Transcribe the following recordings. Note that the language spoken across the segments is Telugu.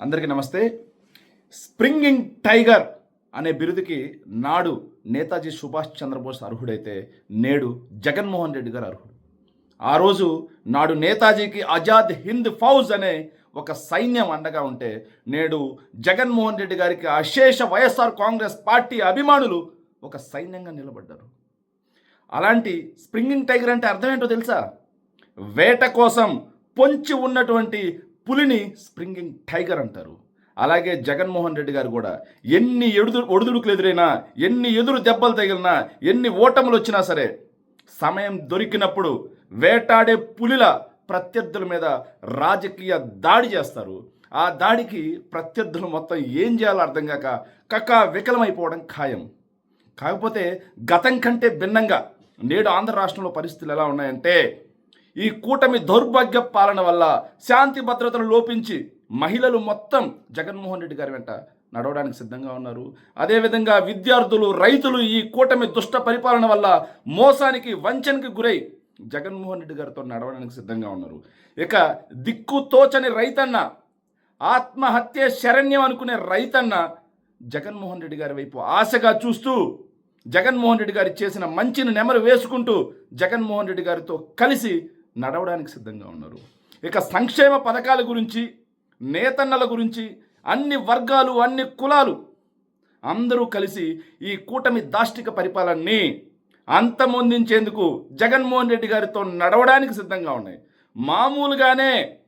అందరికీ నమస్తే. స్ప్రింగింగ్ టైగర్ అనే బిరుదుకి నాడు నేతాజీ సుభాష్ చంద్రబోస్ అర్హుడైతే నేడు జగన్మోహన్ రెడ్డి గారు అర్హుడు. ఆ రోజు నాడు నేతాజీకి ఆజాద్ హింద్ ఫౌజ్ అనే ఒక సైన్యం అండగా ఉంటే నేడు జగన్మోహన్ రెడ్డి గారికి అశేష వైఎస్ఆర్ కాంగ్రెస్ పార్టీ అభిమానులు ఒక సైన్యంగా నిలబడ్డారు. అలాంటి స్ప్రింగింగ్ టైగర్ అంటే అర్థం ఏంటో తెలుసా? వేట కోసం పొంచి ఉన్నటువంటి పులిని స్ప్రింగింగ్ టైగర్ అంటారు. అలాగే జగన్మోహన్ రెడ్డి గారు కూడా ఎన్ని ఎడుదు ఒడిదుడుకులు ఎదురైనా ఎన్ని ఎదురు దెబ్బలు తగిలినా ఎన్ని ఓటములు వచ్చినా సరే సమయం దొరికినప్పుడు వేటాడే పులిల ప్రత్యర్థుల మీద రాజకీయ దాడి చేస్తారు. ఆ దాడికి ప్రత్యర్థులు మొత్తం ఏం చేయాలో అర్థం కాక కక్క వికలమైపోవడం ఖాయం. కాకపోతే గతం కంటే భిన్నంగా నేడు ఆంధ్ర రాష్ట్రంలో పరిస్థితులు ఎలా ఉన్నాయంటే ఈ కూటమి దౌర్భాగ్య పాలన వల్ల శాంతి భద్రతలు లోపించి మహిళలు మొత్తం జగన్మోహన్ రెడ్డి గారి వెంట నడవడానికి సిద్ధంగా ఉన్నారు. అదేవిధంగా విద్యార్థులు రైతులు ఈ కూటమి దుష్ట పరిపాలన వల్ల మోసానికి వంచనకి గురై జగన్మోహన్ రెడ్డి గారితో నడవడానికి సిద్ధంగా ఉన్నారు. ఇక దిక్కు తోచని రైతన్న ఆత్మహత్య శరణ్యం అనుకునే రైతన్న జగన్మోహన్ రెడ్డి గారి వైపు ఆశగా చూస్తూ జగన్మోహన్ రెడ్డి గారు చేసిన మంచిని నెమరు వేసుకుంటూ జగన్మోహన్ రెడ్డి గారితో కలిసి నడవడానికి సిద్ధంగా ఉన్నారు. ఇక సంక్షేమ పథకాల గురించి నేతన్నల గురించి అన్ని వర్గాలు అన్ని కులాలు అందరూ కలిసి ఈ కూటమి దాష్టిక పరిపాలనని అంతమొందించేందుకు జగన్మోహన్ రెడ్డి గారితో నడవడానికి సిద్ధంగా ఉన్నాయి. మామూలుగానే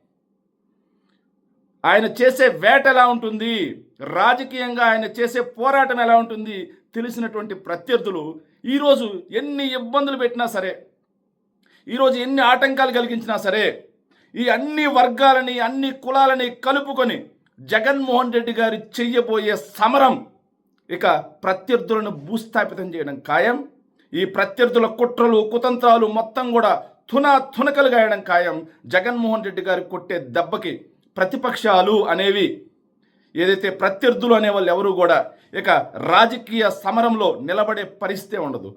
ఆయన చేసే వేట ఎలా ఉంటుంది? రాజకీయంగా ఆయన చేసే పోరాటం ఎలా ఉంటుంది? తెలిసినటువంటి ప్రత్యర్థులు ఈరోజు ఎన్ని ఇబ్బందులు పెట్టినా సరే ఈరోజు ఎన్ని ఆటంకాలు కలిగించినా సరే ఈ అన్ని వర్గాలని అన్ని కులాలని కలుపుకొని జగన్మోహన్ రెడ్డి గారు చెయ్యబోయే సమరం ఇక ప్రత్యర్థులను భూస్థాపితం చేయడం ఖాయం. ఈ ప్రత్యర్థుల కుట్రలు కుతంత్రాలు మొత్తం కూడా తున తునకలు గాయడం ఖాయం. జగన్మోహన్ రెడ్డి గారు కొట్టే దెబ్బకి ప్రతిపక్షాలు అనేవి ఏదైతే ప్రత్యర్థులు అనేవాళ్ళు ఎవరు కూడా ఇక రాజకీయ సమరంలో నిలబడే పరిస్థితే ఉండదు.